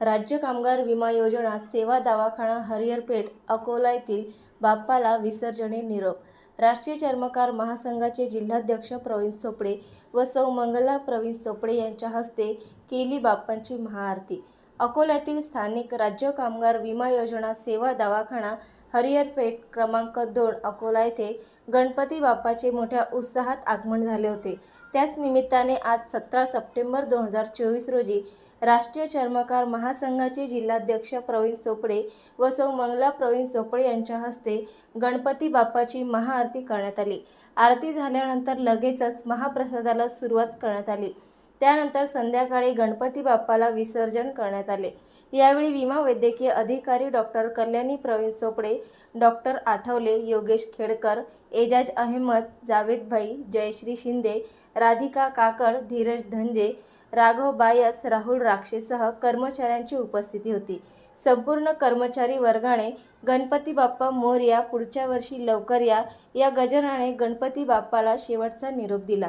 राज्य कामगार विमा योजना सेवा दवाखाना हरिहरपेठ अकोला येथील बाप्पाला विसर्जने निरोप. राष्ट्रीय चर्मकार महासंघाचे जिल्हाध्यक्ष प्रवीण चोपडे व सौ मंगला प्रवीण चोपडे यांच्या हस्ते केली बाप्पांची महाआरती. अकोल्यातील स्थानिक राज्य कामगार विमा योजना सेवा दवाखाना हरिहरपेठ क्रमांक दोन अकोला येथे गणपती बाप्पाचे मोठ्या उत्साहात आगमन झाले होते. त्याच निमित्ताने आज सतरा सप्टेंबर दोन हजार चोवीस रोजी राष्ट्रीय चर्मकार महासंघाचे जिल्हाध्यक्ष प्रवीण चोपडे व सौ मंगला प्रवीण चोपडे यांच्या हस्ते गणपती बाप्पाची महाआरती करण्यात आली. आरती झाल्यानंतर लगेचच महाप्रसादाला सुरुवात करण्यात आली. त्यानंतर संध्याकाळी गणपती बाप्पाला विसर्जन करण्यात आले. यावेळी विमा वैद्यकीय अधिकारी डॉक्टर कल्याणी प्रवीण चोपडे डॉक्टर आठवले योगेश खेडकर एजाज अहमद जावेद भाई जयश्री शिंदे राधिका काकड धीरज धंजे राघव बायस राहुल राक्षेसह कर्मचाऱ्यांची उपस्थिती होती. संपूर्ण कर्मचारी वर्गाने गणपती बाप्पा मोरया पुढच्या वर्षी लवकर या. या गजराने गणपती बाप्पाला शेवटचा निरोप दिला.